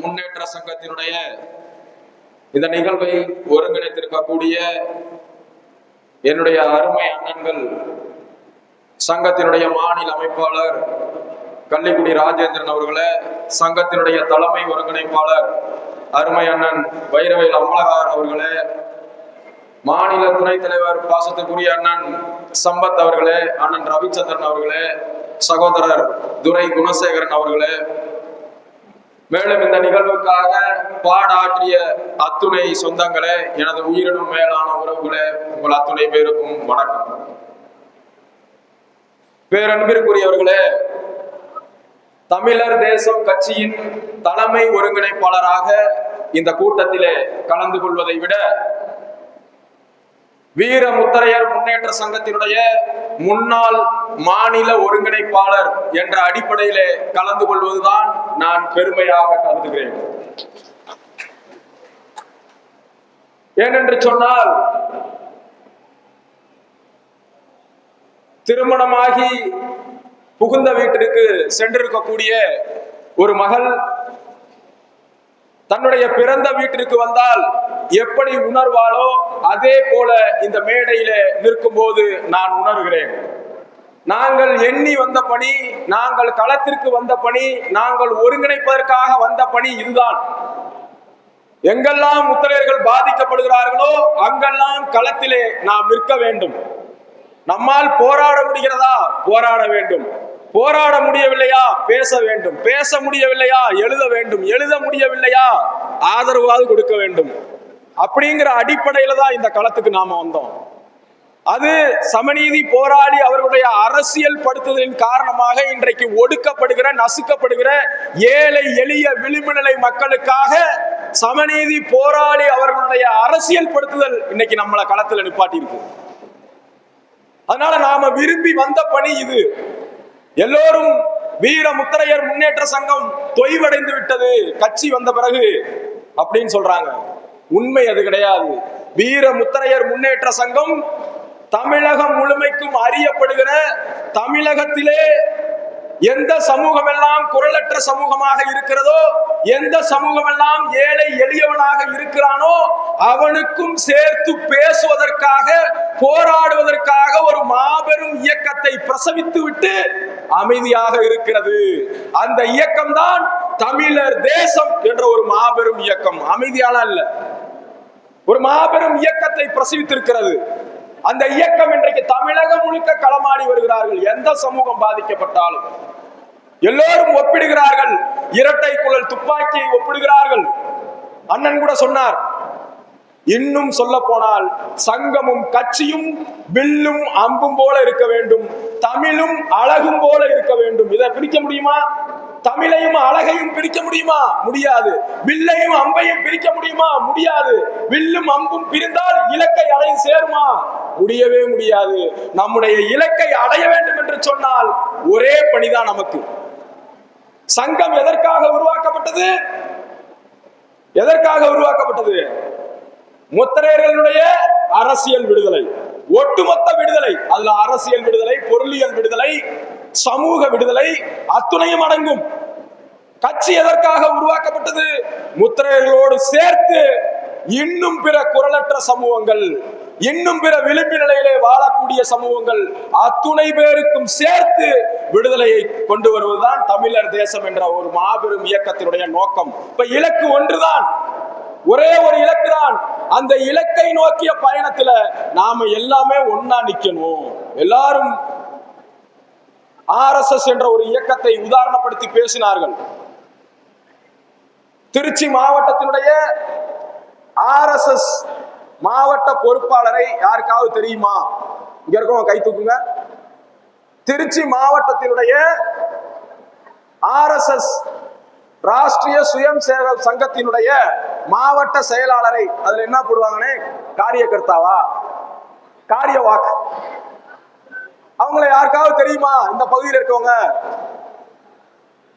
முன்னேற்ற சங்கத்தினுடைய இந்த நிகழ்வை ஒருங்கிணைத்திருக்கக்கூடிய என்னுடைய அருமை அண்ணன்கள் சங்கத்தினுடைய மாநில அமைப்பாளர் கள்ளிக்குடி ராஜேந்திரன் அவர்களே சங்கத்தினுடைய தலைமை ஒருங்கிணைப்பாளர் அருமை அண்ணன் வைரவேல் அமலகார் அவர்களே மாநில துணைத் தலைவர் பாசத்துக்குரிய அண்ணன் சம்பத் அவர்களே அண்ணன் ரவிச்சந்திரன் அவர்களே சகோதரர் துரை குணசேகரன் அவர்களே மேலும் இந்த நிகழ்வுக்காக பாடாற்றிய அத்துணை சொந்தங்களே எனது உயிரினும் மேலான உறவுகளே உங்கள் அத்துணை பேருக்கும் வணக்கம். பேரன்பிற்குரியவர்களே தமிழர் தேசம் கட்சியின் தலைமை ஒருங்கிணைப்பாளராக இந்த கூட்டத்திலே கலந்து கொள்வதை விட வீர முத்தரையர் முன்னேற்ற சங்கத்தினுடைய முன்னாள் மாநில ஒருங்கிணைப்பாளர் என்ற அடிப்படையிலே கலந்து கொள்வதுதான் நான் பெருமையாக கருதுகிறேன். ஏனென்று சொன்னால் திருமணமாகி புகுந்த வீட்டிற்கு சென்றிருக்கக்கூடிய ஒரு மகள் தன்னுடைய பிறந்த வீட்டிற்கு வந்தால் எப்படி உணர்வாளோ அதே போல இந்த மேடையில நிற்கும் போது நான் உணர்கிறேன். நாங்கள் எண்ணி வந்த பணி நாங்கள் களத்திற்கு வந்த பணி நாங்கள் ஒருங்கிணைப்பதற்காக வந்த பணி இதுதான். எங்கெல்லாம் முத்திரையர்கள் பாதிக்கப்படுகிறார்களோ அங்கெல்லாம் களத்திலே நாம் நிற்க வேண்டும். நம்மால் போராட முடிகிறதா? போராட வேண்டும். போராட முடியவில்லையா? பேச வேண்டும். பேச முடியவில்லையா? எழுத வேண்டும். எழுத முடியவில்லையா? ஆதரவாவது கொடுக்க வேண்டும். அப்படிங்கிற அடிப்படையில தான் இந்த களத்துக்கு நாம வந்தோம். அது சமநீதி போராளி அவர்களுடைய அரசியல் படுத்துதலின் காரணமாக இன்றைக்கு ஒடுக்கப்படுகிற நசுக்கப்படுகிற ஏழை எளிய விளிம்பு நிலை மக்களுக்காக சமநீதி போராளி அவர்களுடைய அரசியல் படுத்துதல் இன்னைக்கு நம்மளை களத்துல நிப்பாட்டி இருக்கு அதனால நாம விரும்பி வந்த பணி இது. எல்லோரும் வீர முத்திரையர் முன்னேற்ற சங்கம் தொய்வடைந்து விட்டது. கட்சி வந்த பிறகு அப்படின்னு சொல்றாங்க. உண்மை அது கிடையாது. வீர முத்திரையர் முன்னேற்ற சங்கம் தமிழகம் முழுமைக்கும் அறியப்படுகிற தமிழகத்திலே எந்த சமூகம் எல்லாம் குரலற்ற சமூகமாக இருக்கிறதோ எந்த சமூகம் எல்லாம் ஏழை எளியவனாக இருக்கிறானோ அவனுக்கும் சேர்த்து பேசுவதற்காக போராடுவதற்காக ஒரு மாபெரும் இயக்கத்தை பிரசவித்து விட்டு அமைதியாக இருக்கிறது. அந்த இயக்கம் தான் தமிழர் தேசம் என்ற ஒரு மாபெரும் இயக்கம். அமைதியால அல்ல. ஒரு மாபெரும் இயக்கத்தை பிரசவித்திருக்கிறது. அந்த இயக்கம் இன்றைக்கு தமிழகம் முழுக்க களமாடி வருகிறார்கள். எந்த சமூகம் பாதிக்கப்பட்டாலும். எல்லோரும் ஒப்பிடுகிறார்கள். இரட்டை குழல் துப்பாக்கியை ஒப்பிடுகிறார்கள். அண்ணன் கூட சொன்னார் இன்னும் சொல்ல போனால் சங்கமும் கட்சியும் வில்லும் அம்பும் போல இருக்க வேண்டும். தமிழும் அழகும் போல இருக்க வேண்டும். இதை பிரிக்க முடியுமா? தமிழையும் அழகையும் பிரிக்க முடியுமா? முடியாது. வில்லையும் அம்பையும் பிரிக்க முடியுமா? முடியாது. வில்லும் அம்பும் பிரிந்தால் இலக்கை அடைய சேருமா? முடியவே முடியாது. நம்முடைய இலக்கை அடைய வேண்டும் என்று சொன்னால் ஒரே பணிதான் நமக்கு. சங்கம் எதற்காக உருவாக்கப்பட்டது? எதற்காக உருவாக்கப்பட்டது? முத்திரையர்களுடைய அரசியல் விடுதலை ஒட்டுமொத்த விடுதலை அதுல அரசியல் விடுதலை பொருளியல் விடுதலை சமூக விடுதலை அத்துணையும் அடங்கும். கட்சி எதற்காக உருவாக்கப்பட்டது? முத்திரையர்களோடு சேர்த்து இன்னும் பிற குரலற்ற சமூகங்கள் இன்னும் பிற விளிம்பு நிலையிலே வாழக்கூடிய சமூகங்கள் அத்துணை பேருக்கும் சேர்த்து விடுதலையை கொண்டு வருவதுதான் தமிழர் தேசம் என்ற ஒரு மாபெரும் இயக்கத்தினுடைய நோக்கம். இப்ப இலக்கு ஒன்றுதான். ஒரே ஒரு இலக்கு தான். அந்த இலக்கை நோக்கிய பயணத்துல நாம எல்லாமே ஒன்னா நிக்கணும். எல்லாரும் ஆர் எஸ் எஸ் என்ற ஒரு இயக்கத்தை உதாரணப்படுத்தி பேசினார்கள். திருச்சி மாவட்டத்தினுடைய ஆர் எஸ் எஸ் மாவட்ட பொறுப்பாளரை யாருக்காவது தெரியுமா? இங்க இருக்கவங்க கை தூக்குங்க. திருச்சி மாவட்டத்தினுடைய ஆர் எஸ் எஸ் ராஷ்டிரிய சுயம் சேவக் சங்கத்தினுடைய மாவட்ட செயலாளரை அதுல என்ன போடுவாங்கன்னு? காரியகர்த்தாவா? காரியவாக். அவங்கள யாருக்காவது தெரியுமா? இந்த பகுதியில் இருக்கவங்க?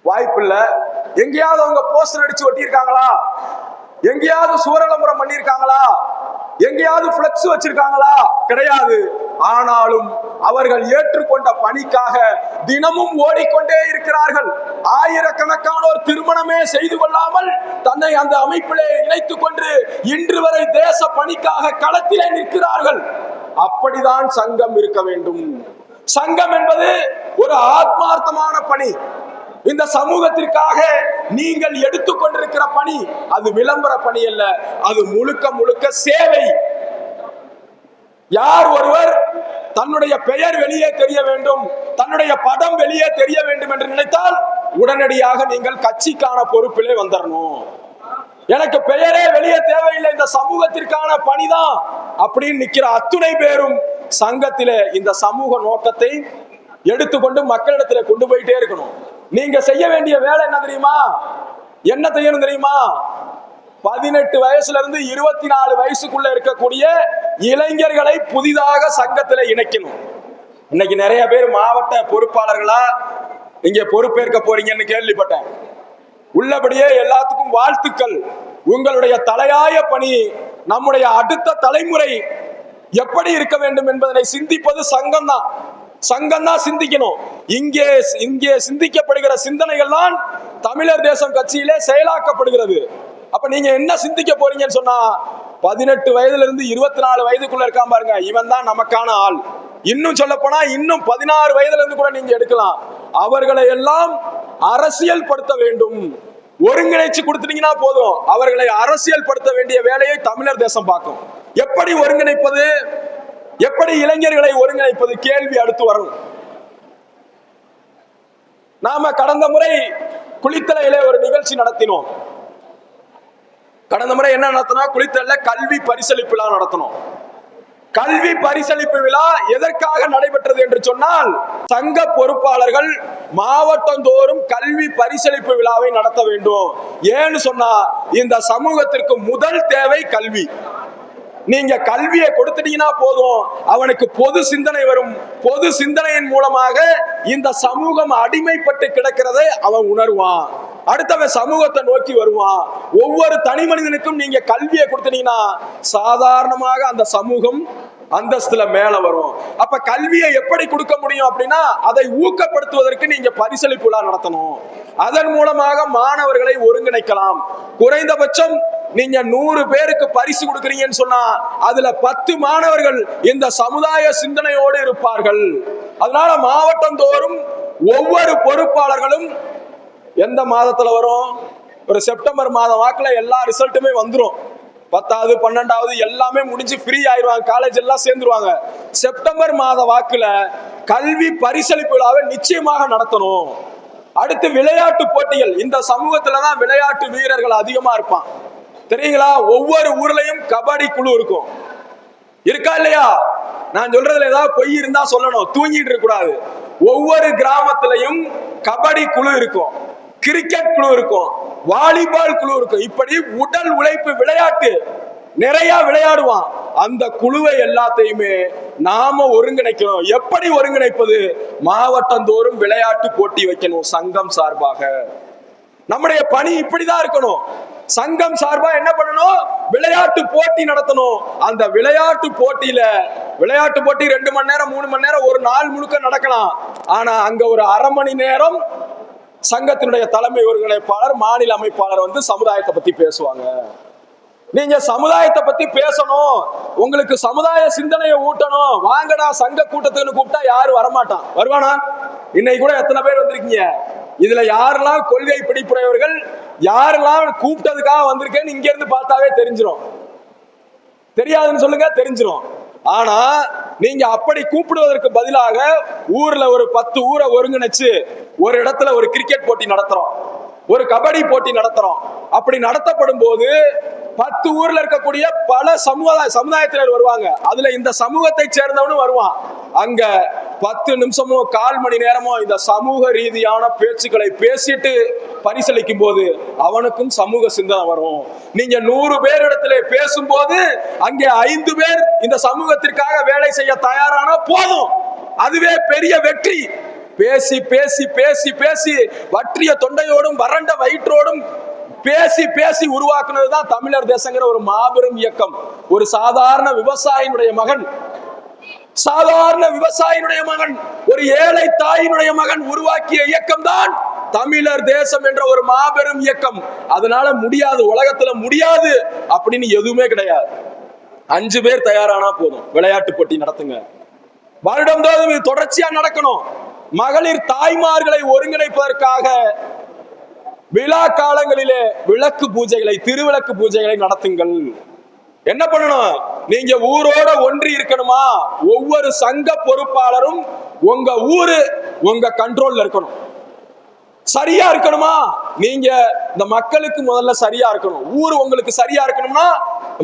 வாய்ப்பு இல்ல. எங்கேயாவது அவங்க போஸ்டர் அடிச்சு ஒட்டியிருக்காங்களா? எங்கேயாவது சுவரலம்பரம் பண்ணியிருக்காங்களா? எங்கேயாவது பிளக்ஸ் வச்சிருக்காங்களா? கிடையாது. ஆனாலும் அவர்கள் ஏற்றுக்கொண்ட பணிக்காக தினமும் ஓடிக்கொண்டே இருக்கிறார்கள். ஆயிரக்கணக்கானோர் திருமணமே செய்து கொள்ளாமல் தன்னை அந்த அமைப்பிலே இணைத்துக் கொண்டு இன்று வரை தேச பணிக்காக களத்திலே நிற்கிறார்கள். அப்படிதான் சங்கம் இருக்க வேண்டும். சங்கம் என்பது ஒரு ஆத்மார்த்தமான பணி. இந்த சமூகத்திற்காக நீங்கள் எடுத்துக்கொண்டிருக்கிற பணி அது விளம்பர பணி அல்ல அது முழுக்க முழுக்க சேவை. யார் ஒருவர் தன்னுடைய பெயர் வெளியே தெரிய வேண்டும் தன்னுடைய படம் வெளியே தெரிய வேண்டும் என்று நினைத்தால் உடனடியாக நீங்கள் கட்சிக்கான பொறுப்பிலே வந்துடணும் எனக்கு பெயரே வெளியே தேவையில்லை இந்த சமூகத்திற்கான பணிதான் அப்படின்னு நிக்கிற அத்துணை பேரும் சங்கத்திலே இந்த சமூக நோக்கத்தை எடுத்துக்கொண்டு மக்களிடத்துல கொண்டு போயிட்டே இருக்கணும். நீங்க செய்ய வேண்டிய வேலை என்ன தெரியுமா? என்ன செய்யணும் தெரியுமா? பதினெட்டு வயசுல இருந்து இருபத்தி நாலு வயசுக்குள்ள இருக்கக்கூடிய இளைஞர்களை புதிதாக சங்கத்துல இணைக்கணும். இன்னைக்கு நிறைய பேர் மாவட்ட பொறுப்பாளர்களா நீங்க பொறுப்பேற்க போறீங்கன்னு கேள்விப்பட்டேன். உள்ளபடியே எல்லாத்துக்கும் வாழ்த்துக்கள். உங்களுடைய தலையாய பணி நம்முடைய அடுத்த தலைமுறை எப்படி இருக்க வேண்டும் என்பதனை சிந்திப்பது சங்கம் தான் சங்கம் தான் சிந்திக்கணும். இங்கே இங்கே சிந்திக்கப்படுகிற சிந்தனைகள் தான் தமிழர் தேசம் கட்சியிலே செயலாக்கப்படுகிறது. அப்ப நீங்க என்ன சிந்திக்க போறீங்கன்னு சொன்னா பதினெட்டு வயதுல இருந்து இருபத்தி நாலு வயதுக்குள்ள இருக்கான் பாருங்க இவன் தான் நமக்கான ஆள். இன்னும் சொல்ல போனா இன்னும் பதினாறு வயதுல இருந்து கூட நீங்க எடுக்கலாம். அவர்களை எல்லாம் அரசியல் படுத்த வேண்டும். ஒருங்கிணைச்சு கொடுத்துட்டீங்கன்னா போதும். அவர்களை அரசியல் படுத்த வேண்டிய வேலையை தமிழர் தேசம் பார்க்கும். எப்படி ஒருங்கிணைப்பது? எப்படி இளைஞர்களை ஒருங்கிணைப்பது? கேள்வி அடுத்து வரணும். நாம கடந்த முறை குளித்தலையிலே ஒரு நிகழ்ச்சி நடத்தினோம். கடந்த முறை என்ன நடத்தினோம்? குளித்தல கல்வி பரிசளிப்பு விழா நடத்தினோம். கல்வி பரிசளிப்பு விழா எதற்காக நடைபெற்றது என்று சொன்னால் சங்க பொறுப்பாளர்கள் மாவட்டந்தோறும் கல்வி பரிசளிப்பு விழாவை நடத்த வேண்டும். ஏன்னு சொன்னா இந்த சமூகத்திற்கு முதல் தேவை கல்வி. நீங்க கல்வியை கொடுத்துட்டீங்கன்னா போதும். அவனுக்கு பொது சிந்தனை வரும். பொது சிந்தனையின் மூலமாக இந்த சமூகம் அடிமைப்பட்டு கிடக்கிறதை அவன் உணர்வான். அடுத்தவன் சமூகத்தை நோக்கி வருவான். ஒவ்வொரு தனி மனிதனுக்கும் நீங்க கல்வியை கொடுத்தீங்கன்னா சாதாரணமாக அந்த சமூகம் அந்தஸ்துல மேல வரும். அப்ப கல்வியை எப்படி கொடுக்க முடியும் அப்படின்னா அதை ஊக்கப்படுத்துவதற்கு நீங்க பரிசளிப்பு விழா நடத்தணும். அதன் மூலமாக மாணவர்களை ஒருங்கிணைக்கலாம். குறைந்தபட்சம் நீங்க நூறு பேருக்கு பரிசு கொடுக்குறீங்கன்னு சொன்னா அதுல பத்து மாணவர்கள் இந்த சமுதாய சிந்தனையோடு இருப்பார்கள். அதனால மாவட்டம் தோறும் ஒவ்வொரு பொறுப்பாளர்களும் எந்த மாதத்துல வரும்? ஒரு செப்டம்பர் மாதம் வாக்குல எல்லா ரிசல்ட்டுமே வந்துடும் பத்தாவது பன்னெண்டாவது எல்லாமே முடிஞ்சு ஃப்ரீ ஆயிடுவாங்க காலேஜ் எல்லாம் சேர்ந்துருவாங்க. செப்டம்பர் மாத வாக்குல கல்வி பரிசளிப்பு விழாவை நிச்சயமாக நடத்தணும். அடுத்து விளையாட்டு போட்டிகள். இந்த சமூகத்துலதான் விளையாட்டு வீரர்கள் அதிகமா இருப்பான். தெரியுங்களா? ஒவ்வொரு ஊர்லயும் கபடி குழு இருக்கும். இருக்கா இல்லையா? நான் சொல்றதுல ஏதாவது பொய் இருந்தா சொல்லணும். தூங்கிட்டு இருக்க கூடாது. ஒவ்வொரு கிராமத்திலையும் கபடி குழு இருக்கும். கிரிக்கெட் குழு இருக்கும். வாலிபால் குழு இருக்கும். இப்படி உடல் உழைப்பு விளையாட்டு நிறைய விளையாடுவான். அந்த குழுவை எல்லாத்தையுமே நாம ஒருங்கிணைக்கணும். எப்படி ஒருங்கிணைப்பது? மாவட்டந்தோறும் விளையாட்டு போட்டி வைக்கணும் சங்கம் சார்பாக. நம்முடைய பணி இப்படிதான் இருக்கணும். சங்கம் சார்பா என்ன பண்ணணும்? விளையாட்டு போட்டி நடத்தணும். அந்த விளையாட்டு போட்டியில விளையாட்டு போட்டி ரெண்டு மணி நேரம் மூணு மணி நேரம் ஒரு நாள் முழுக்க நடக்கலாம். ஆனா அங்க ஒரு அரை மணி நேரம் சங்கத்தினுடைய தலைமை ஒருங்கிணைப்பாளர் மாநில அமைப்பாளர் வந்து சமுதாயத்தை பத்தி பேசுவாங்க. நீங்க சமுதாயத்தை பத்தி பேசணும். உங்களுக்கு சமுதாய சிந்தனையை ஊட்டணும். வாங்கடா சங்க கூட்டத்துக்கு கூப்பிட்டா யாரும் வரமாட்டான். வருவானா? இன்னைக்கு கூட எத்தனை பேர் வந்திருக்கீங்க? இதுல யாரெல்லாம் கொள்கை பிடிப்புடையவர்கள் யாரெல்லாம் கூப்பிட்டதுக்காக வந்திருக்கேன்னு இங்க இருந்து பார்த்தாவே தெரிஞ்சிடும் தெரியாதுன்னு சொல்லுங்க தெரிஞ்சிடும் ஆனா நீங்க அப்படி கூப்பிடுவதற்கு பதிலாக ஊர்ல ஒரு பத்து ஊரை ஒருங்கிணைச்சு ஒரு இடத்துல ஒரு கிரிக்கெட் போட்டி நடத்துறோம். ஒரு கபடி போட்டி நடத்துறோம். அப்படி நடத்தப்படும் போது பத்து ஊர்ல இருக்கக்கூடிய பல சமுதாய சமுதாயத்தினர் வருவாங்க. அதுல இந்த சமூகத்தை சேர்ந்தவனும் வருவான். அங்க பத்து நிமிஷமோ கால் மணி நேரமோ இந்த சமூக ரீதியான பேச்சுக்களை பேசிட்டு பரிசளிக்கும் போது அவனுக்கும் சமூக சிந்தனை வரும். நீங்க நூறு பேர் இடத்துல பேசும்போது அங்கே ஐந்து பேர் இந்த சமூகத்திற்காக வேலை செய்ய தயாரானா போதும். அதுவே பெரிய வெற்றி. பேசி பேசி பேசி பேசி வற்றிய தொண்டையோடும் வறண்ட வயிற்றோடும் பேசி பேசி உருவாக்குனது தான் தமிழர் தேசங்கிற ஒரு மாபெரும் இயக்கம். ஒரு சாதாரண விவசாயினுடைய மகன் சாதாரண விவசாயினுடைய மகன் ஒரு ஏழை தாயினுடைய மகன் உருவாக்கிய இயக்கம் தான் தமிழர் தேசம் என்ற ஒரு மாபெரும் இயக்கம். அதனால முடியாது உலகத்துல முடியாது அப்படின்னு எதுவுமே கிடையாது. அஞ்சு பேர் தயாரானா போதும். விளையாட்டு போட்டி நடத்துங்க. வருடந்தோறும் இது தொடர்ச்சியா நடக்கணும். மகளிர் தாய்மார்களை ஒருங்கிணைப்பதற்காக விழா காலங்களிலே விளக்கு பூஜைகளை திருவிளக்கு பூஜைகளை நடத்துங்கள். என்ன பண்ணணும்? நீங்க ஊரோட ஒன்றி இருக்கணுமா? ஒவ்வொரு சங்க பொறுப்பாளரும் உங்க ஊரு உங்க கண்ட்ரோல்ல இருக்கணும். சரியா இருக்கணுமா? நீங்க இந்த மக்களுக்கு முதல்ல சரியா இருக்கணும். ஊர் உங்களுக்கு சரியா இருக்கணும்னா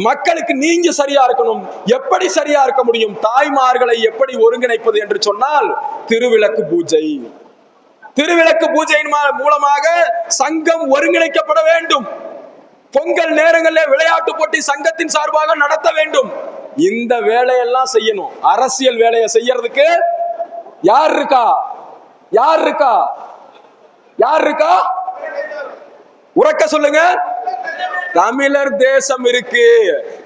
மக்களுக்கு நீங்க சரியா இருக்கணும். எப்படி சரியா இருக்க முடியும்? தாய்மார்களை எப்படி ஒருங்கிணைப்பது என்று சொன்னால் திருவிளக்கு பூஜை. திருவிளக்கு பூஜையின் மூலமாக சங்கம் ஒருங்கிணைக்கப்பட வேண்டும். பொங்கல் நேரங்களில் விளையாட்டு போட்டி சங்கத்தின் சார்பாக நடத்த வேண்டும். இந்த வேலையெல்லாம் செய்யணும். அரசியல் வேலையை செய்யறதுக்கு யார் இருக்கா? யார் இருக்கா? யார் இருக்கா? உறக்க சொல்லுங்க. தமிழர் தேசம் இருக்கு.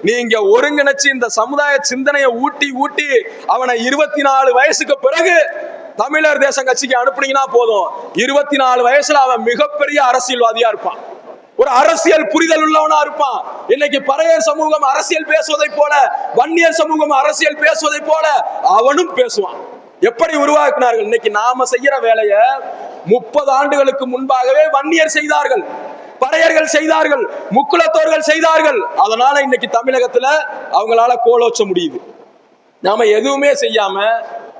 நீங்க ஒருங்கிணைச்சு இந்த சமுதாய சிந்தனையை ஊட்டி ஊட்டி அவனை இருபத்தி நாலு வயசுக்கு பிறகு தமிழர் தேசம் கட்சிக்கு அனுப்புனீங்கன்னா போதும். இருபத்தி நாலு வயசுல அவன் மிகப்பெரிய அரசியல்வாதியா இருப்பான். ஒரு அரசியல் புரிதல் உள்ளவனா இருப்பான். இன்னைக்கு பறையர் சமூகம் அரசியல் பேசுவதை போல வன்னியர் சமூகம் அரசியல் பேசுவதை போல அவனும் பேசுவான். எப்படி உருவாக்கினார்கள்? இன்னைக்கு நாம செய்யற வேலைய முப்பது ஆண்டுகளுக்கு முன்பாகவே வன்னியர் செய்தார்கள். பறையர்கள் செய்தார்கள். முக்குலத்தோர்கள் செய்தார்கள். அதனால இன்னைக்கு தமிழகத்துல அவங்களால கோலோச்ச முடியுது. நாம எதுவுமே செய்யாம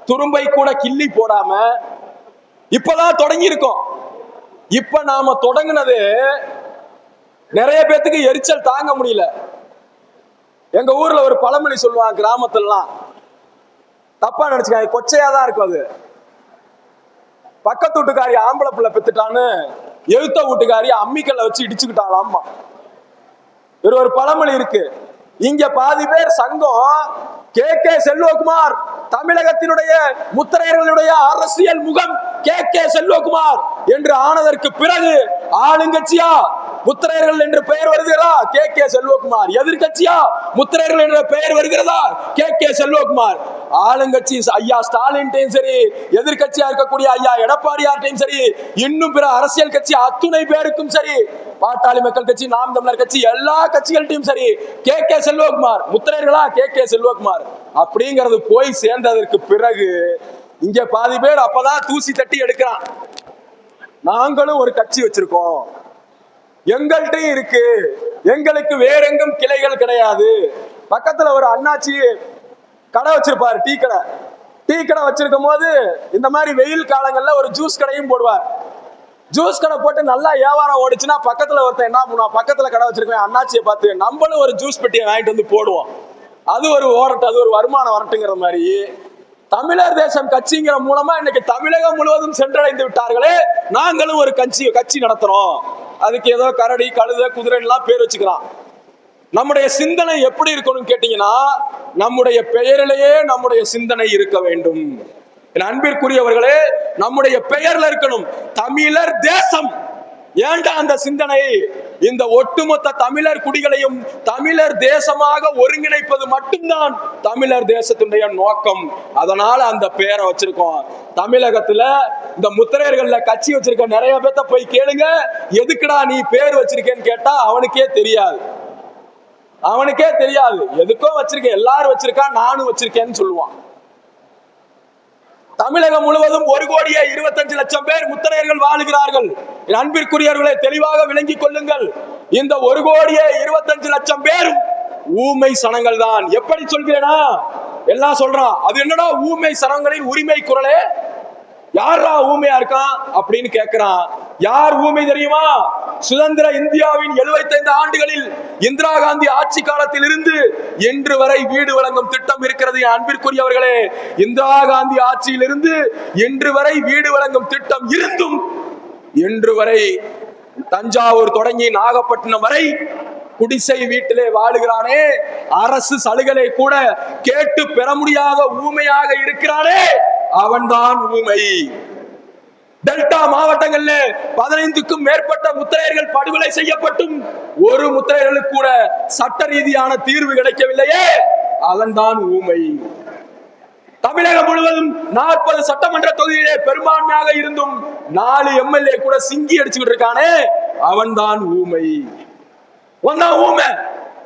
துரும்பை கூட கிள்ளி போடாம இப்பதான் தொடங்கி இருக்கோம் இப்ப நாம தொடங்கினது நிறைய பேத்துக்கு எரிச்சல் தாங்க முடியல. எங்க ஊர்ல ஒரு பழமொழி சொல்லுவாங்க கிராமத்துலலாம் தப்பா நினைச்சுக்காங்க கொச்சையா தான் இருக்கும் அது. பக்கத்து வீட்டுக்காரி ஆம்பளை பிள்ளை பெத்துட்டான்னு எழுத்த வீட்டுக்காரி அம்மிக்கல்ல வச்சு இடிச்சுக்கிட்டாளாம் அம்மா ஒரு ஒரு பழமொழி இருக்கு. இங்க பாதி பேர் சங்கம் கே கே செல்வகுமார் தமிழகத்தினுடைய முத்திரையர்களுடைய அரசியல் முகம் கே கே செல்வகுமார் என்று ஆனதற்கு பிறகு ஆளுங்கட்சியா முத்திரையர்கள் என்ற பெயர் வருகிறதா? கே. கே. செல்வகுமார். எதிர்கட்சியா முத்திரையர்கள் என்ற பெயர் வருகிறதா? கே. கே. செல்வகுமார். ஆளுங்கட்சி ஐயா ஸ்டாலின்டையும் சரி எதிர்கட்சியா இருக்கக்கூடிய ஐயா எடப்பாடியார்டையும் சரி இன்னும் பிற அரசியல் கட்சி அத்துணை பேருக்கும் சரி பாட்டாளி மக்கள் கட்சி நாம் தமிழர் கட்சி எல்லா கட்சிகள்டையும் சரி கே. கே. செல்வகுமார். முத்திரையர்களா? கே. கே. செல்வகுமார். அப்படிங்கிறது போய் சேர்ந்ததற்கு பிறகு இங்க பாதி பேர் அப்பதான் தூசி தட்டி எடுக்கிறான். நாங்களும் ஒரு கட்சி வச்சிருக்கோம். எங்கள்கிட்டயும் இருக்கு. எங்களுக்கு வேற எங்கும் கிளைகள் கிடையாது. பக்கத்துல ஒரு அண்ணாச்சி கடை வச்சிருப்பாரு டீ கடை. டீ கடை வச்சிருக்கும் போது இந்த மாதிரி வெயில் காலங்கள்ல ஒரு ஜூஸ் கடையும் போடுவார். ஜூஸ் கடை போட்டு நல்லா வியாபாரம் ஓடிச்சுன்னா பக்கத்துல ஒருத்தன் என்ன பண்ணுவான்? பக்கத்துல கடை வச்சிருக்கேன் அண்ணாச்சியை பார்த்து நம்மளும் ஒரு ஜூஸ் பெட்டியை வாங்கிட்டு வந்து போடுவோம். அது ஒரு ஓரட்டு அது ஒரு வருமானம் வரட்டுங்கிற மாதிரி தமிழர் தேசம் கட்சிங்கிற மூலமா இன்னைக்கு தமிழகம் முழுவதும் சென்றடைந்து விட்டார்களே நாங்களும் ஒரு கட்சி கட்சி நடத்துறோம். அதுக்கு ஏதோ கரடி கழுத குதிரை எல்லாம் பேர் வச்சுக்கிறான். நம்முடைய சிந்தனை எப்படி இருக்கணும்னு கேட்டீங்கன்னா நம்முடைய பெயரிலேயே நம்முடைய சிந்தனை இருக்க வேண்டும். என் அன்பிற்குரியவர்களே நம்முடைய பெயர்ல இருக்கணும் தமிழர் தேசம். ஏன்டா அந்த சிந்தனை? இந்த ஒட்டுமொத்த தமிழர் குடிகளையும் தமிழர் தேசமாக ஒருங்கிணைப்பது மட்டும்தான் தமிழர் தேசத்தினுடைய நோக்கம். அதனால அந்த பேரை வச்சிருக்கோம். தமிழகத்துல இந்த முத்திரையர்கள்ல கட்சி வச்சிருக்க நிறைய பேர்த்த போய் கேளுங்க. எதுக்குடா நீ பேர் வச்சிருக்கேன்னு கேட்டா அவனுக்கே தெரியாது. அவனுக்கே தெரியாது. எதுக்கோ வச்சிருக்கேன் எல்லாரும் வச்சிருக்கா நானும் வச்சிருக்கேன்னு சொல்லுவான். தமிழகம் முழுவதும் ஒரு கோடியே இருபத்தஞ்சு லட்சம் பேர் முத்திரையர்கள் வாழுகிறார்கள். என் அன்பிற்குரியவர்களை தெளிவாக விளங்கிக் கொள்ளுங்கள். இந்த ஒரு கோடியே இருபத்தஞ்சு லட்சம் பேரும் ஊமை சனங்கள் தான். எப்படி சொல்கிறேனா? எல்லாம் சொல்றான். அது என்னடா ஊமை சனங்களின் உரிமை குரலே? யாரா ஊமையா இருக்கான்? அப்படின்னு கேக்குறான். யார் ஊமை தெரியுமா? சுதந்திர இந்தியாவின் 75 ஆண்டுகளில் இந்திரா காந்தி ஆட்சி காலத்தில் இருந்து இன்று வரை வீடு வழங்கும் திட்டம் இருக்கிறது. என் அன்பிற்குரியவர்களே இந்திரா காந்தி ஆட்சியிலிருந்து இன்று வரை வீடு வழங்கும் திட்டம் இருந்தும் இன்று வரை தஞ்சாவூர் தொடங்கி நாகப்பட்டினம் வரை குடிசை வீட்டிலே வாழுகிறானே. அரசு சலுகை கூட கேட்டு பெற முடியாத ஊமையாக இருக்கிறானே. அவன்தான் ஊமை. டெல்டா மாவட்டங்கள்ல பதினைந்துக்கும் மேற்பட்ட முத்திரையர்கள் படுகொலை செய்யப்பட்டும். ஒரு முத்திரையர்களுக்கு கூட சட்ட ரீதியான தீர்வு கிடைக்கவில்லையே. அவன்தான் ஊமை. தமிழகம் முழுவதும் நாற்பது சட்டமன்ற தொகுதியிலே பெரும்பான்மையாக இருந்தும் நாலு எம்எல்ஏ கூட சிங்கி அடிச்சுக்கிட்டு இருக்கானே. அவன்தான் ஊமை. ஒன்னா ஊமை.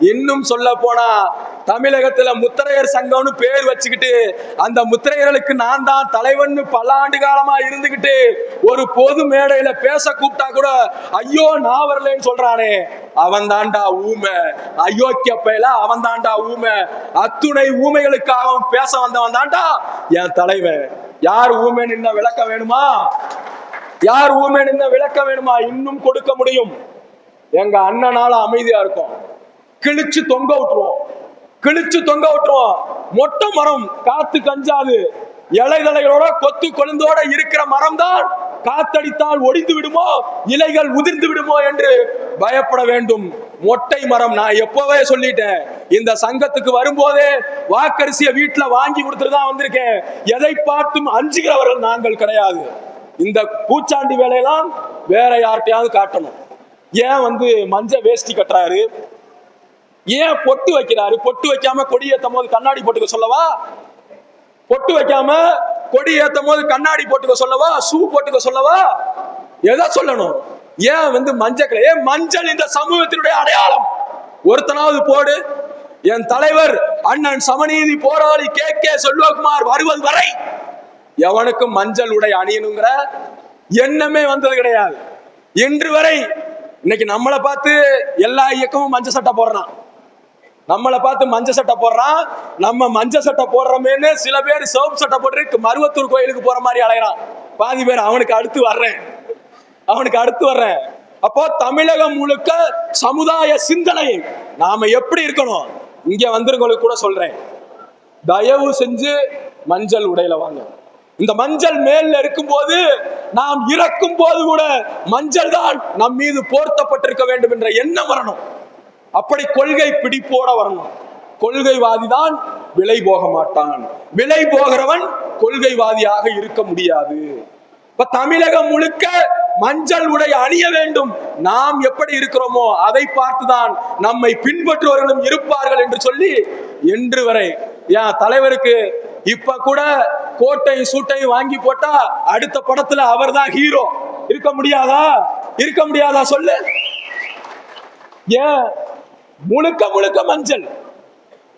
இன்னும் சொல்ல போனா தமிழகத்துல முத்திரையர் சங்கம்னு பேர் வச்சுக்கிட்டு அந்த முத்திரையர்களுக்கு நான் தான் தலைவன்னு பல ஆண்டு காலமா இருந்துகிட்டு ஒரு பொது மேடையில பேச கூப்பிட்டா கூட ஐயோ நான் வரலன்னு சொல்றானே. அவன் தாண்டா ஊமை. அயோக்கிய பயில அவன் தாண்டா ஊமை. அத்துணை ஊமைகளுக்காக அவன் பேச வந்தவன் தாண்டா என் தலைவன். யார் ஊமைன்னு இன்னும் விளக்க வேணுமா? யார் ஊமைன்னு இன்னும் விளக்க வேணுமா? இன்னும் கொடுக்க முடியும். எங்க அண்ணனால அமைதியா இருக்கும். கிழிச்சு தொங்க விட்டுருவோம். கிழிச்சு தொங்க விட்டுருவோம். மொட்டை மரம் காத்து கஞ்சாது. இலைதலைகளோட கொத்து கொழுந்தோட இருக்கிற மரம் தான் காத்தடித்தால் ஒடிந்து விடுமோ? இலைகள் உதிர்ந்து விடுமோ என்று பயப்பட வேண்டும். மொட்டை மரம் நான் எப்பவே சொல்லிட்டேன். இந்த சங்கத்துக்கு வரும்போதே வாக்கரிசிய வீட்டுல வாங்கி கொடுத்துட்டு தான் வந்திருக்கேன். எதை பார்த்தும் அஞ்சுகிறவர்கள் நாங்கள் கிடையாது. இந்த பூச்சாண்டி வேலையெல்லாம் வேற யார்கிட்டயாவது காட்டணும். ஏன் வந்து மஞ்ச வேஷ்டி கட்டுறாரு? ஏன் பொட்டு வைக்கிறாரு? பொட்டு வைக்காம கொடி ஏத்தும் போது கண்ணாடி போட்டுக்க சொல்லவா? பொட்டு வைக்காம கொடி ஏத்தும் போது கண்ணாடி போட்டுக்க சொல்லவா? ஷூ போட்டுக்க சொல்லவா? எதை சொல்லணும்? ஏன் வந்து மஞ்சள் ஏன் மஞ்சள் இந்த சமூகத்தினுடைய அடையாளம்? ஒருத்தனாவது போடு. என் தலைவர் அண்ணன் சமநீதி போராளி கே கே செல்வகுமார் வருவது வரை எவனுக்கும் மஞ்சள் உடை அணியணுங்கிற எண்ணமே வந்தது கிடையாது. இன்று வரை இன்னைக்கு நம்மளை பார்த்து எல்லா இயக்கமும் மஞ்சள் சட்டை போடுறான். நம்மளை பார்த்து மஞ்ச சட்டை போடுறான். நம்ம மஞ்ச சட்டை போடுறோமேன்னு சில பேர் சிவப்பு சட்டை போட்டு மருவத்தூர் கோயிலுக்கு போற மாதிரி அலைகிறான் பாதி பேர் அவனுக்கு அடுத்து வர்றேன். அவனுக்கு அடுத்து வர்றேன். அப்போ தமிழகம் முழுக்க சமுதாய சிந்தனை. நாம எப்படி இருக்கணும்? இங்க வந்திருக்கவங்களுக்கு கூட சொல்றேன். தயவு செஞ்சு மஞ்சள் உடையில வாங்க. இந்த மஞ்சள் மேல இருக்கும்போது நாம் இறக்கும் போது கூட மஞ்சள் தான் நம் மீது போர்த்தப்பட்டிருக்க வேண்டும் என்ற எண்ணம் வரணும். அப்படி கொள்கை பிடிப்போட வரணும். கொள்கைவாதி தான் விலை போக மாட்டான். விலை போகிறவன் கொள்கைவாதியாக இருக்க முடியாது. இப்ப தமிழகம் முழுக்க மஞ்சள் உடை அணிய வேண்டும். நாம் எப்படி இருக்கிறோமோ அதை பார்த்துதான் நம்மை பின்பற்றுவர்களும் இருப்பார்கள் என்று சொல்லி என்று வரை என் தலைவருக்கு இப்ப கூட கோட்டையும் சூட்டையும் வாங்கி போட்டா அடுத்த படத்துல அவர்தான் ஹீரோ இருக்க முடியாதா? இருக்க முடியாதா? சொல்லு. ஏன்? முழுக்க முழுக்க மஞ்சள்.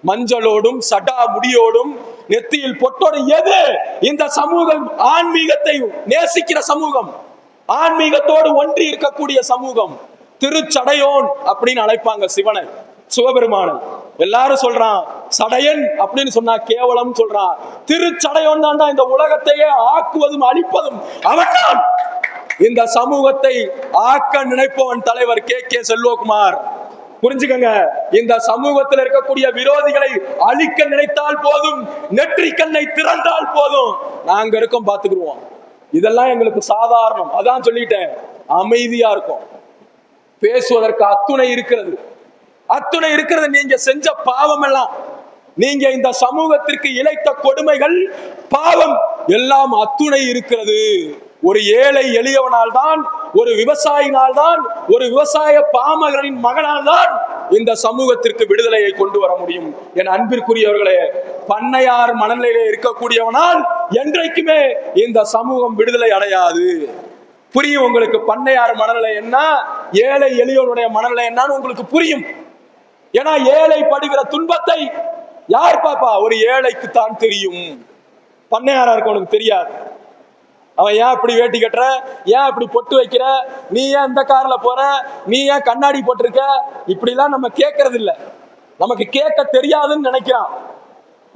மஞ்சளோடும் சடா முடியோடும் நெத்தியில் பொட்டோடும் எது? இந்த சமூகம் ஆன்மீகத்தை நேசிக்கிற சமூகம். ஆன்மீகத்தோடு ஒன்றி இருக்கக்கூடிய சமூகம். திருச்சடையோன் அப்படின்னு அழைப்பாங்க சிவனை சிவபெருமானன் எல்லாரும் சொல்றான் சடையன் அப்படின்னு சொன்னா கேவலம் சொல்றான். திருச்சடையோன் தாண்டா இந்த உலகத்தையே ஆக்குவதும் அழிப்பதும் அவன்தான். இந்த சமூகத்தை ஆக்க நினைப்பவன் தலைவர் கே கே செல்வகுமார். புரிஞ்சுக்கங்க. இந்த சமூகத்தில் இருக்கக்கூடிய விரோதிகளை அழிக்க நினைத்தால் போதும் நெற்றி கண்ணை திறந்தால் போதும். நாங்க இருக்கோம் பாத்துக்கிடுவோம் இதெல்லாம் எங்களுக்கு சாதாரணம். அதான் சொல்லிட்டேன். அமைதியா இருக்கும். பேசுவதற்கு அத்துணை இருக்கிறது. அத்துணை இருக்கிறது. நீங்க செஞ்ச பாவம் எல்லாம் நீங்க இந்த சமூகத்திற்கு இழைத்த கொடுமைகள் பாவம் எல்லாம் அத்துணை இருக்கிறது. ஒரு ஏழை எளியவனால் தான் ஒரு விவசாயினால் தான் ஒரு விவசாய பாமகரின் மகனால் தான் இந்த சமூகத்திற்கு விடுதலையை கொண்டு வர முடியும். என் அன்பிற்குரியவர்களே பண்ணையார் மனநிலையிலே இருக்கக்கூடியவனால் என்றைக்குமே இந்த சமூகம் விடுதலை அடையாது. புரியும் உங்களுக்கு பண்ணையார் மனநிலை என்ன? ஏழை எளியவனுடைய மனநிலை என்னன்னு உங்களுக்கு புரியும். ஏன்னா ஏழை படுகிற துன்பத்தை யார் பாப்பா? ஒரு ஏழைக்கு தான் தெரியும். பண்ணையாரா இருக்கவனுக்கு தெரியாது. அவன் ஏன் இப்படி வேட்டி கட்டுற? ஏன் இப்படி பொட்டு வைக்கிற? நீ ஏன் இந்த கார்ல போற? நீ ஏன் கண்ணாடி போட்டிருக்க? இப்படிலாம் நம்ம கேட்கறது இல்லை. நமக்கு கேட்க தெரியாதுன்னு நினைக்கிறான்.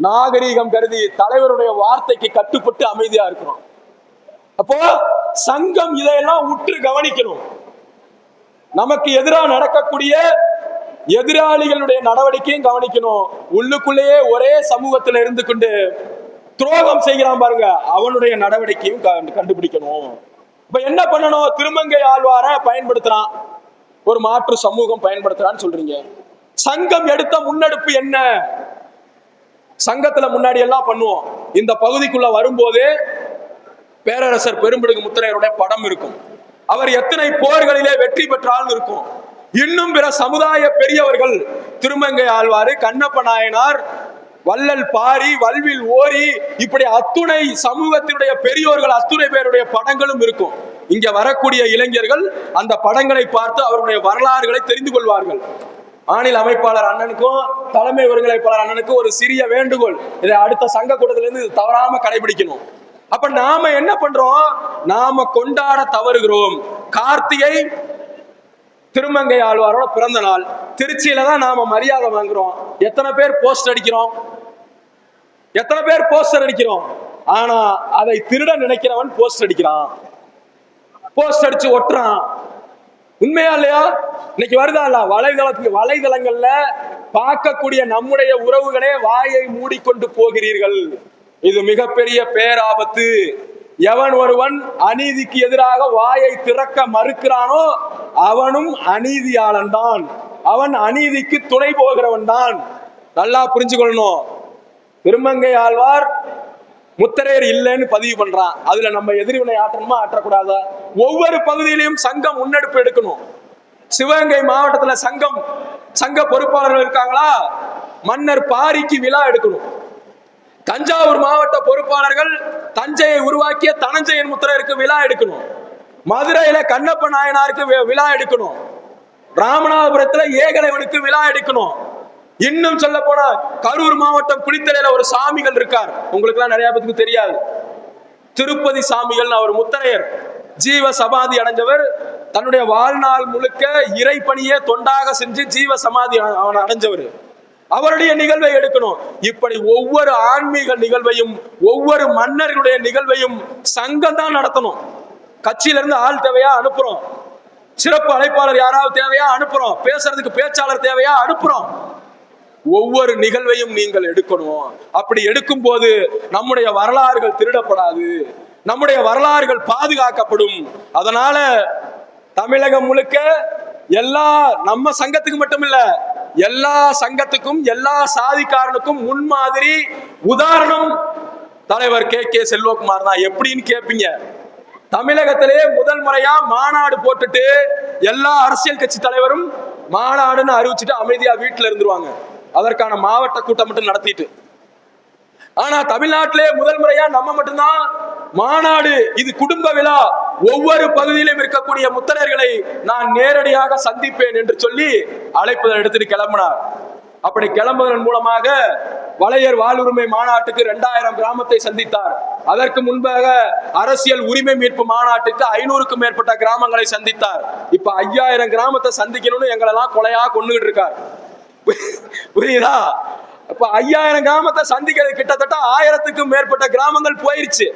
நாகரீகம் கருதி தலைவருடைய வார்த்தைக்கு கட்டுப்பட்டு அமைதியா இருக்கிறோம். அப்போ சங்கம் இதையெல்லாம் உற்று கவனிக்கணும். நமக்கு எதிராக நடக்கக்கூடிய எதிராளிகளுடைய நடவடிக்கையும் கவனிக்கணும். உள்ளுக்குள்ளேயே ஒரே சமூகத்துல இருந்து கொண்டு துரோகம் செய்கிறான் பாருங்க. அவனுடைய நடவடிக்கையும் க- கண்டுபிடிக்கணும். இப்ப என்ன பண்ணணும்? திருமங்கை ஆழ்வார பயன்படுத்துறான். ஒரு மாற்று சமூகம் பயன்படுத்துறான்னு சொல்றீங்க. சங்கம் எடுத்த முன்னெடுப்பு என்ன? சங்கத்துல முன்னாடி எல்லாம் பண்ணுவோம். இந்த பகுதிக்குள்ள வரும்போதே பேரரசர் பெரும்பிடுகு முத்திரையருடைய படம் இருக்கும். அவர் எத்தனை போர்களிலே வெற்றி பெற்றாலும் இருக்கும். இன்னும் பிற சமுதாய பெரியவர்கள் திருமங்கை ஆழ்வாரு கண்ணப்ப நாயனார் வள்ளல் பாரி வல்வில் ஓரி இப்படி அத்துணை சமூகத்தினுடைய பெரியோர்கள் அத்துணை பேருடைய படங்களும் இருக்கும். இங்க வரக்கூடிய இளைஞர்கள் அந்த படங்களை பார்த்து அவருடைய வரலாறுகளை தெரிந்து கொள்வார்கள். மாநில அமைப்பாளர் அண்ணனுக்கும் தலைமை ஒருங்கிணைப்பாளர் அண்ணனுக்கும் ஒரு சிறிய வேண்டுகோள். இதை அடுத்த சங்க கூட்டத்திலிருந்து இது தவறாம கடைபிடிக்கணும். அப்ப நாம என்ன பண்றோம்? நாம கொண்டாட தவறுகிறோம். கார்த்திகை திருமங்கை ஆழ்வாரோட பிறந்த நாள். திருச்சியில தான் நாம மரியாதை வாங்குறோம். எத்தனை பேர் போஸ்ட் அடிக்கிறோம்? எத்தனை பேர் போஸ்டர் அடிக்கிறோம்? ஆனா அதை திருட நினைக்கிறவன் போஸ்டர் அடிக்கிறான். போஸ்ட் அடிச்சு ஒட்டுறான். உண்மையா இல்லையா? இன்னைக்கு வருதா இல்ல? வலைதளத்துக்கு வலைதளங்கள்ல பார்க்கக்கூடிய நம்முடைய உறவுகளே வாயை மூடிக்கொண்டு போகிறீர்கள். இது மிகப்பெரிய பேராபத்து. எவன் ஒருவன் அநீதிக்கு எதிராக வாயை திறக்க மறுக்கிறானோ அவனும் அநீதியாளன் தான் அவன் அநீதிக்கு துணை போகிறவன் தான் நல்லா புரிஞ்சுக்கொள்ளணும். திருமங்கை ஆழ்வார் முத்தரையர் இல்லைன்னு பதிவு பண்றான். அதுல நம்ம எதிர்வினை ஆற்றணுமா ஆற்றக்கூடாதா? ஒவ்வொரு பகுதியிலையும் சங்கம் முன்னெடுப்பு எடுக்கணும். சிவகங்கை மாவட்டத்துல சங்கம் சங்க பொறுப்பாளர்கள் இருக்காங்களா? மன்னர் பாரிக்கு விழா எடுக்கணும். தஞ்சாவூர் மாவட்ட பொறுப்பாளர்கள் தஞ்சையை உருவாக்கிய தனஞ்சயன் முத்திரையருக்கு விழா எடுக்கணும். மதுரையில கண்ணப்ப நாயனாருக்கு விழா எடுக்கணும். ராமநாதபுரத்துல ஏகலைவனுக்கு விழா எடுக்கணும். இன்னும் சொல்ல போனா கரூர் மாவட்டம் குளித்தலையில ஒரு சாமிகள் இருக்கார். உங்களுக்கு எல்லாம் நிறைய பேத்துக்கு தெரியாது. திருப்பதி சாமிகள் அவர் முத்தரையர் ஜீவ சமாதி அடைஞ்சவர் தன்னுடைய வாழ்நாள் முழுக்க இறைப்பணியே தொண்டாக செஞ்சு ஜீவ சமாதி அவன் அடைஞ்சவர். அவருடைய நிகழ்வை எடுக்கணும். இப்படி ஒவ்வொரு ஆன்மீக நிகழ்வையும் ஒவ்வொரு மன்னர்களுடைய நிகழ்வையும் சங்கம் தான் நடத்தணும். கட்சியில இருந்து ஆள் தேவையா அனுப்புறோம். சிறப்பு அழைப்பாளர் யாராவது தேவையா அனுப்புறோம். பேசுறதுக்கு பேச்சாளர் தேவையா அனுப்புறோம். ஒவ்வொரு நிகழ்வையும் நீங்கள் எடுக்கணும். அப்படி எடுக்கும் போது நம்முடைய வரலாறுகள் திருடப்படாது. நம்முடைய வரலாறுகள் பாதுகாக்கப்படும். அதனால தமிழகம் முழுக்க எல்லா நம்ம சங்கத்துக்கு மட்டும் இல்ல எல்லா சங்கத்துக்கும் எல்லா சாதிக்காரனுக்கும் முன்மாதிரி உதாரணம் தலைவர் கே. கே. செல்வகுமார் தான். எப்படின்னு கேட்பீங்க தமிழகத்திலே முதல் முறையா மாநாடு போட்டுட்டு எல்லா அரசியல் கட்சி தலைவரும் மாநாடுன்னு அறிவிச்சுட்டு அமைதியா வீட்டுல இருந்துருவாங்க. அதற்கான மாவட்ட கூட்டம் மட்டும் நடத்திட்டு. ஆனா தமிழ்நாட்டிலே முதல் முறையா நம்ம மட்டும்தான் மாநாடு இது குடும்ப விழா ஒவ்வொரு பகுதியிலும் இருக்கக்கூடிய முத்தரர்களை நான் நேரடியாக சந்திப்பேன் என்று சொல்லி அழைப்பதை எடுத்துட்டு கிளம்பினார். அப்படி கிளம்புவதன் மூலமாக வளையர் வாழ்வுரிமை மாநாட்டுக்கு இரண்டாயிரம் கிராமத்தை சந்தித்தார். அதற்கு முன்பாக அரசியல் உரிமை மீட்பு மாநாட்டுக்கு ஐநூறுக்கும் மேற்பட்ட கிராமங்களை சந்தித்தார். இப்ப ஐயாயிரம் கிராமத்தை சந்திக்கணும்னு எங்களெல்லாம் கொலையா கொண்டுகிட்டு இருக்கார். புரியுதா? இப்ப ஐயாயிரம் கிராமத்தை சந்திக்கிறது கிட்டத்தட்ட ஆயிரத்துக்கும் மேற்பட்ட கிராமங்கள் போயிருச்சு.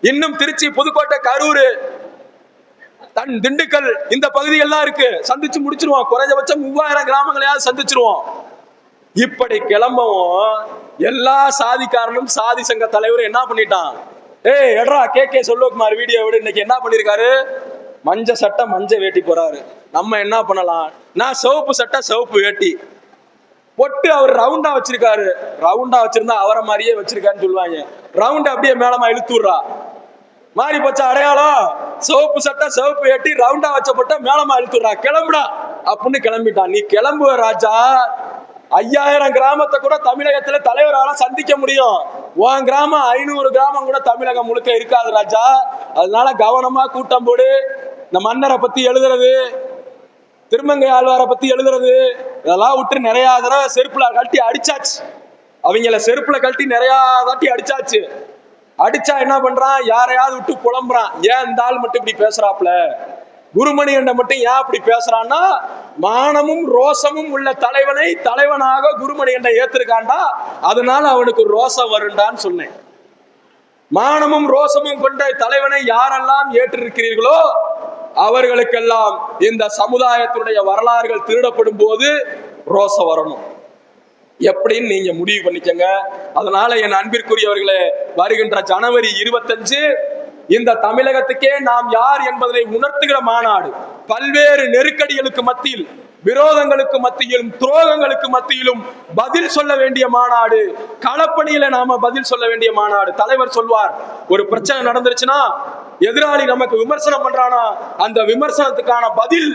இன்னும் திருச்சி புதுக்கோட்டை கரூர் தன் திண்டுக்கல் இந்த பகுதிகள்லாம் இருக்கு. சந்திச்சு முடிச்சிருவோம். குறைஞ்சபட்சம் மூவாயிரம் கிராமங்களையாவது சந்திச்சிருவோம். இப்படி கிளம்பவும் எல்லா சாதிக்காரனும் சாதி சங்க தலைவரும் என்ன பண்ணிட்டான்? ஏய் எட்ரா கே. கே. சொல்லுக்குமார் வீடியோ விட. இன்னைக்கு என்ன பண்ணிருக்காரு? மஞ்ச சட்டை மஞ்ச வேட்டி போறாரு. நம்ம என்ன பண்ணலாம்? நான் சிவப்பு சட்டை சிவப்பு வேட்டி. பொட்டு அவர் ரவுண்டா வச்சிருக்காரு. ரவுண்டா வச்சிருந்தா அவரை மாதிரியே வச்சிருக்காருன்னு சொல்லுவாங்க. ரவுண்ட் அப்படியே மேலமா இழுத்துடுறா. மாறி போச்ச அடையாளம்? சிவப்பு சட்டை சிவப்பு எட்டி ரவுண்டா வச்ச பொட்டை மேலமா இழுத்துடுறா. கிளம்புடா. அப்படின்னு கிளம்பிட்டான். நீ கிளம்புவ ராஜா. ஐயாயிரம் கிராமத்தை கூட தமிழகத்துல தலைவரால சந்திக்க முடியும். உன் கிராமம் ஐநூறு கிராமம் கூட தமிழகம் முழுக்க இருக்காது ராஜா. அதனால கவனமா கூட்டம் போடு. இந்த மன்னரை பத்தி எழுதுறது. திருமங்கை ஆழ்வாரை பத்தி எழுதுறது? இதெல்லாம் விட்டு நிறைய தடவை செருப்புல கழட்டி அடிச்சாச்சு. அவங்கள செருப்புல கழட்டி நிறைய தாட்டி அடிச்சாச்சு. அடிச்சா என்ன பண்றான்? யாரையாவது விட்டு புலம்புறான். ஏன் இந்த ஆள் மட்டும் இப்படி பேசுறாப்ல குருமணிகண்ட மட்டும் ஏன் அப்படி பேசுறான்னா மானமும் ரோசமும் உள்ள தலைவனை தலைவனாக குருமணிகண்ட ஏத்திருக்காண்டா அதனால அவனுக்கு ரோசம் வருண்டான்னு சொன்னேன். மானமும் ரோசமும் கொண்ட தலைவனை யாரெல்லாம் ஏற்றிருக்கிறீர்களோ அவர்களுக்கெல்லாம் இந்த சமுதாயத்தினுடைய வரலாறுகள் திருடப்படும் போது ரோச வரணும். எப்படின்னு நீங்க முடிவு பண்ணிக்கங்க. அதனால என் அன்பிற்குரியவர்களே வருகின்ற ஜனவரி இருபத்தஞ்சு இந்த தமிழகத்துக்கே நாம் யார் என்பதை உணர்த்துகிற மாநாடு. பல்வேறு நெருக்கடிகளுக்கு மத்தியில் விரோதங்களுக்கு மத்தியிலும் துரோகங்களுக்கு மத்தியிலும் பதில் சொல்ல வேண்டிய மாநாடு களப்பணியில நாம பதில் சொல்ல வேண்டிய மாநாடு. தலைவர் சொல்வார் ஒரு பிரச்சனை நடந்துருச்சுன்னா எதிராளி நமக்கு விமர்சனம் பண்றானா அந்த விமர்சனத்துக்கான பதில்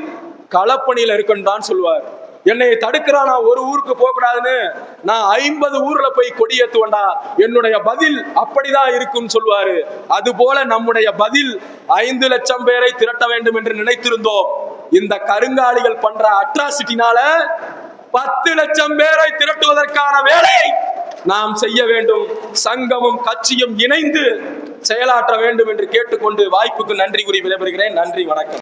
களப்பணியில இருக்குன்னு தான் சொல்லுவார் என்னை தடுக்கிறானா ஒரு ஊருக்கு போக கூடாதுன்னு நான் ஐம்பது ஊர்ல போய் கொடியேத்துவண்டா என்னுடைய பதில் அப்படிதான் இருக்கும்னு சொல்லுவாரு அது போல நம்முடைய பதில் ஐந்து லட்சம் பேரை திரட்ட வேண்டும் என்று நினைத்திருந்தோம். இந்த கருங்காலிகள் பண்ற அட்ராசிட்டினால பத்து லட்சம் பேரை திரட்டுவதற்கான வேலையை நாம் செய்ய வேண்டும். சங்கமும் கட்சியும் இணைந்து செயலாற்ற வேண்டும் என்று கேட்டுக்கொண்டு வாய்ப்புக்கு நன்றி கூறி விடைபெறுகிறேன். நன்றி வணக்கம்.